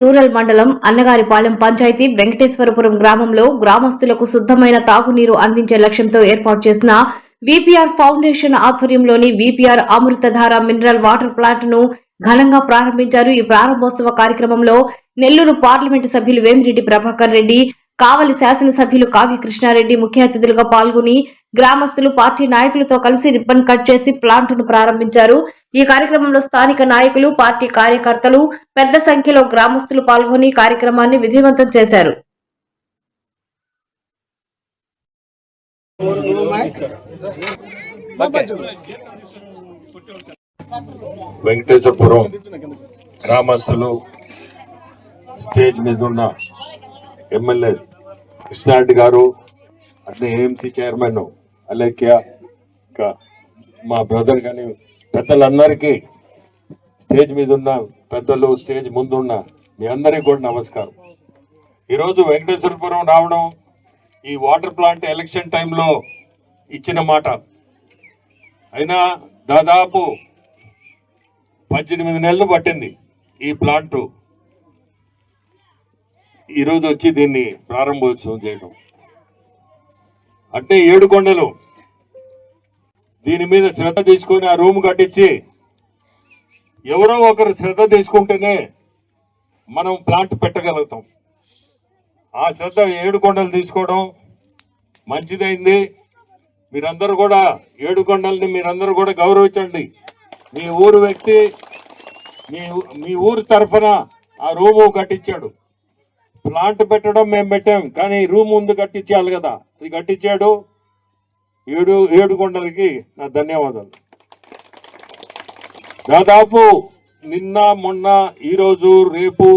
Rural మండలం అన్నగారిపాలెం పంచాయతీ వెంకటేశ్వరపురం గ్రామంలో గ్రామస్తులకు శుద్ధమైన తాగునీరు అందించే లక్ష్యంతో ఏర్పాటు చేసిన విపిఆర్ ఫౌండేషన్ ఆధ్వర్యంలోని విపిఆర్ అమృతధార మినరల్ వాటర్ ప్లాంట్ను ఘనంగా ప్రారంభించారు. ఈ ప్రారంభోత్సవ కార్యక్రమంలో నెల్లూరు పార్లమెంటు సభ్యులు వేమిరెడ్డి ప్రభాకర్ రెడ్డి కావలి శాసనసభ్యులు కావ్య కృష్ణారెడ్డి ముఖ్య అతిథులుగా పాల్గొని గ్రామస్తులు పార్టీ నాయకులతో కలిసి రిబ్బన్ కట్ చేసి ప్లాంట్ను ప్రారంభించారు. ఈ కార్యక్రమంలో స్థానిక నాయకులు పార్టీ కార్యకర్తలు పెద్ద సంఖ్యలో గ్రామస్తులు పాల్గొని కార్యక్రమాన్ని విజయవంతం చేశారు. వెంకటేశ్వరపురం గ్రామస్తులు స్టేజ్ మీద ఉన్న ఎమ్మెల్యే కృష్ణారెడ్డి గారు అట్లే ఏఎంసీ చైర్మన్ అలేఖ్య ఇంకా మా బ్రదర్ కానీ పెద్దలందరికీ స్టేజ్ మీద ఉన్న పెద్దలు స్టేజ్ ముందున్న మీ అందరికీ కూడా నమస్కారం. ఈరోజు వెంకటేశ్వరపురం రావడం ఈ వాటర్ ప్లాంట్ ఎలక్షన్ టైంలో ఇచ్చిన మాట. అయినా దాదాపు పద్దెనిమిది నెలలు పట్టింది ఈ ప్లాంట్. ఈరోజు వచ్చి దీన్ని ప్రారంభోత్సవం చేయడం అంటే ఏడు కొండలు. దీని మీద శ్రద్ధ తీసుకొని ఆ రూమ్ కట్టించి ఎవరో ఒకరు శ్రద్ధ తీసుకుంటేనే మనం ప్లాంట్ పెట్టగలుగుతాం. ఆ శ్రద్ధ ఏడు కొండలు తీసుకోవడం మంచిదైంది. మీరందరూ కూడా ఏడు కొండల్ని మీరందరూ కూడా గౌరవించండి. మీ ఊరు వ్యక్తి మీ మీ ఊరు తరఫున ఆ రూము కట్టించాడు. ప్లాంట్ పెట్టడం మేము పెట్టాం కానీ రూమ్ ముందు కట్టించాలి కదా. అది కట్టించాడు. ఏడు ఏడు కొండలకి నా ధన్యవాదాలు. దాదాపు నిన్న మొన్న ఈరోజు రేపు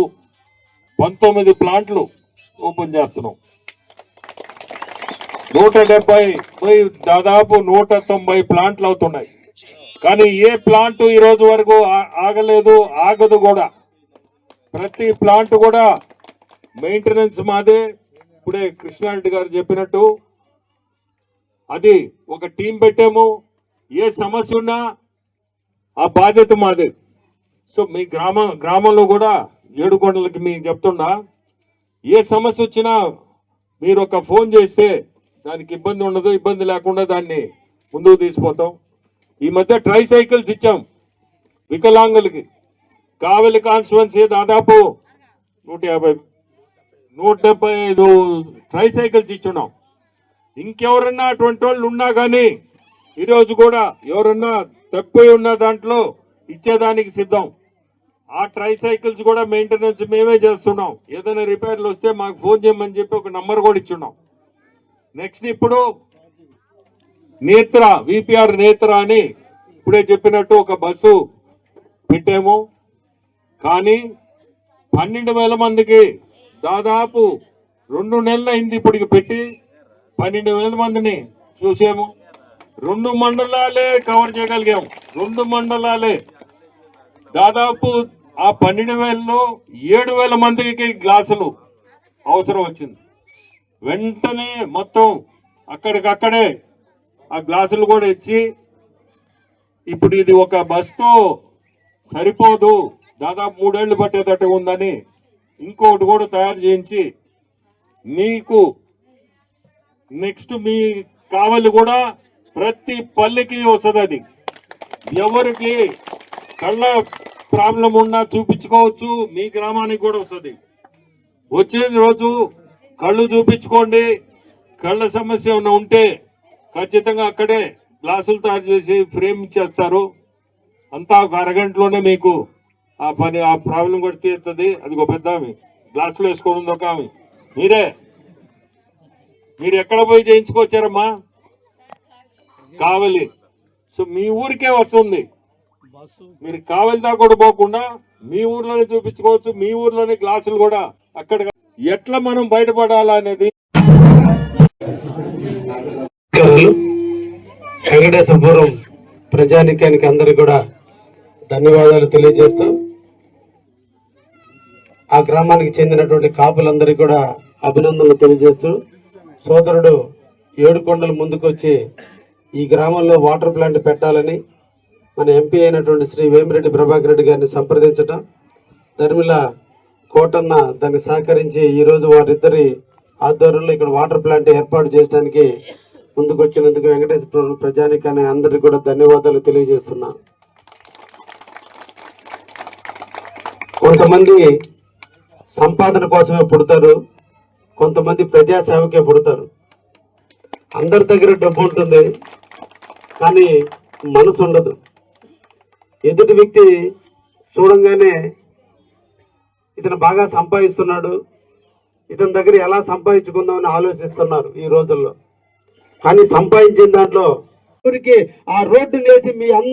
పంతొమ్మిది ప్లాంట్లు ఓపెన్ చేస్తున్నాం. నూట డెబ్బై పోయి దాదాపు నూట తొంభై ప్లాంట్లు అవుతున్నాయి. కానీ ఏ ప్లాంట్ ఈ రోజు వరకు ఆగలేదు ఆగదు కూడా. ప్రతి ప్లాంట్ కూడా మెయింటెనెన్స్ మాదే ఇప్పుడే కృష్ణారెడ్డి గారు చెప్పినట్టు. అది ఒక టీం పెట్టాము. ఏ సమస్య ఉన్నా ఆ బాధ్యత మాదే. సో మీ గ్రామ గ్రామంలో కూడా ఏడుకొండలకి మీ చెప్తున్నా ఏ సమస్య వచ్చినా మీరు ఒక ఫోన్ చేస్తే దానికి ఇబ్బంది ఉండదు ఇబ్బంది లేకుండా దాన్ని ముందుకు తీసిపోతాం ఈ మధ్య ట్రై సైకిల్స్ ఇచ్చాం వికలాంగులకి. కావలి కాన్స్టిట్యున్సీ దాదాపు నూట యాభై నూట డెబ్బై ఐదు ట్రై సైకిల్స్ ఇచ్చున్నాం. ఇంకెవరన్నా అటువంటి వాళ్ళు ఉన్నా కానీ ఈరోజు కూడా ఎవరన్నా తప్పిపోయి ఉన్న దాంట్లో ఇచ్చేదానికి సిద్ధం. ఆ ట్రై సైకిల్స్ కూడా మెయింటెనెన్స్ మేమే చేస్తున్నాం. ఏదైనా రిపేర్లు వస్తే మాకు ఫోన్ చేయమని చెప్పి ఒక నంబర్ కూడా ఇచ్చున్నాం. నెక్స్ట్ ఇప్పుడు నేత్ర విపిఆర్ నేత్ర అని ఇప్పుడే చెప్పినట్టు ఒక బస్సు పెట్టాము. కానీ పన్నెండు వేల మందికి దాదాపు రెండు నెలలు అయింది ఇప్పటికి పెట్టి పన్నెండు వేల మందిని చూసాము. రెండు మండలాలే కవర్ చేయగలిగాము. రెండు మండలాలే. దాదాపు ఆ పన్నెండు వేలలో ఏడు వేల మందికి గ్లాసులు అవసరం వచ్చింది. వెంటనే మొత్తం అక్కడికక్కడే ఆ గ్లాసులు కూడా ఇచ్చి ఇప్పుడు ఇది ఒక బస్తో సరిపోదు. దాదాపు మూడేళ్ళు పట్టేటట్టు ఉందని ఇంకొకటి కూడా తయారు చేయించి మీకు నెక్స్ట్ మీ కావాలి కూడా ప్రతి పల్లెకి వస్తుంది అది. ఎవరికి కళ్ళ ప్రాబ్లం ఉన్నా చూపించుకోవచ్చు మీ గ్రామానికి కూడా వస్తుంది. వచ్చిన రోజు కళ్ళు చూపించుకోండి కళ్ళ సమస్య ఏమైనా ఉంటే ఖచ్చితంగా అక్కడే గ్లాసులు తయారు చేసి ఫ్రేమ్ ఇచ్చేస్తారు. అంతా ఒక అరగంటలోనే మీకు ఆ పని ఆ ప్రాబ్లం కూడా తీరుతుంది. అది ఒక పెద్ద ఆమె. గ్లాసులు వేసుకోవడం ఉంది ఒక ఆమె. మీరే. మీరు ఎక్కడ పోయి చేయించుకొచ్చారమ్మా? కావలి. సో మీ ఊరికే వస్తుంది మీరు కావలి దాకా కూడా పోకుండా మీ ఊర్లోనే చూపించుకోవచ్చు. మీ ఊర్లోనే గ్లాసులు కూడా అక్కడ ఎట్లా మనం బయటపడాలా అనేది వెంకటేశ్వరపురం ప్రజానికానికి అందరికి కూడా ధన్యవాదాలు తెలియజేస్తూ ఆ గ్రామానికి చెందినటువంటి కాపులందరికీ కూడా అభినందనలు తెలియజేస్తూ సోదరుడు ఏడుకొండలు ముందుకొచ్చి ఈ గ్రామంలో వాటర్ ప్లాంట్ పెట్టాలని మన ఎంపీ అయినటువంటి శ్రీ వేమిరెడ్డి ప్రభాకర్ రెడ్డి గారిని సంప్రదించటం ధర్మిల కోటన్న దాన్ని సహకరించి ఈరోజు వారిద్దరి ఆధ్వర్యంలో ఇక్కడ వాటర్ ప్లాంట్ ఏర్పాటు చేయడానికి ముందుకొచ్చినందుకు వెంకటేశ్వర ప్రజానికాన్ని అందరికీ కూడా ధన్యవాదాలు తెలియజేస్తున్నాను. కొంతమంది సంపాదన కోసమే పుడతారు. కొంతమంది ప్రజాసేవకే పుడతారు. అందరి దగ్గర డబ్బు ఉంటుంది కానీ మనసు ఉండదు. ఎదుటి వ్యక్తి చూడంగానే ఇతను బాగా సంపాదిస్తున్నాడు ఇతని దగ్గర ఎలా సంపాదించుకుందామని ఆలోచిస్తున్నారు ఈ రోజుల్లో. కానీ సంపాదించిన దాంట్లో ఊరికి ఆ రోడ్డు వేసి మీ అందరి